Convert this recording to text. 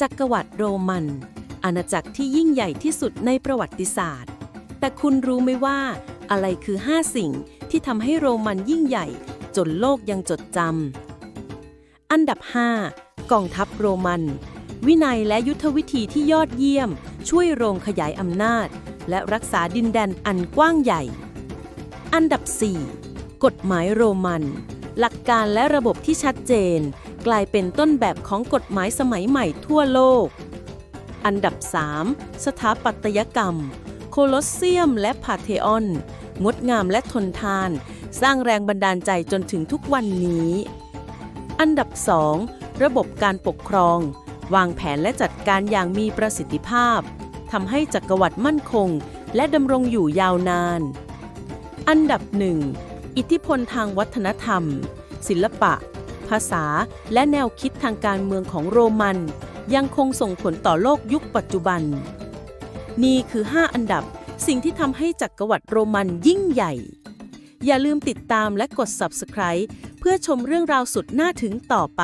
จักรวรรดิโรมัน อาณาจักรที่ยิ่งใหญ่ที่สุดในประวัติศาสตร์ แต่คุณรู้ไหมว่า อะไรคือ 5 สิ่งที่ทำให้โรมันยิ่งใหญ่ จนโลกยังจดจำอันดับ 5 กองทัพโรมัน วินัยและยุทธวิธีที่ยอดเยี่ยม ช่วยโรงขยายอำนาจ และรักษาดินแดนอันกว้างใหญ่ อันดับ 4 กฎหมายโรมัน หลักการและระบบที่ชัดเจน กลายเป็นต้นแบบของกฎหมายสมัยใหม่ทั่วโลก อันดับ 3 สถาปัตยกรรม โคลอสเซียมและพาเทออน งดงามและทนทาน สร้างแรงบันดาลใจจนถึงทุกวันนี้ อันดับ 2 ระบบการปกครอง วางแผนและจัดการอย่างมีประสิทธิภาพทำให้จักรวรรดิมั่นคง และดำรงอยู่ยาวนาน อันดับหนึ่งอิทธิพลทางวัฒนธรรม ศิลปะ ภาษา และแนวคิดทางการเมืองของโรมัน ยังคงส่งผลต่อโลกยุคปัจจุบัน นี่คือ 5 อันดับสิ่งที่ทำให้จักรวรรดิโรมันยิ่งใหญ่ อย่าลืมติดตามและกด subscribe เพื่อชมเรื่องราวสุดน่าถึงต่อไป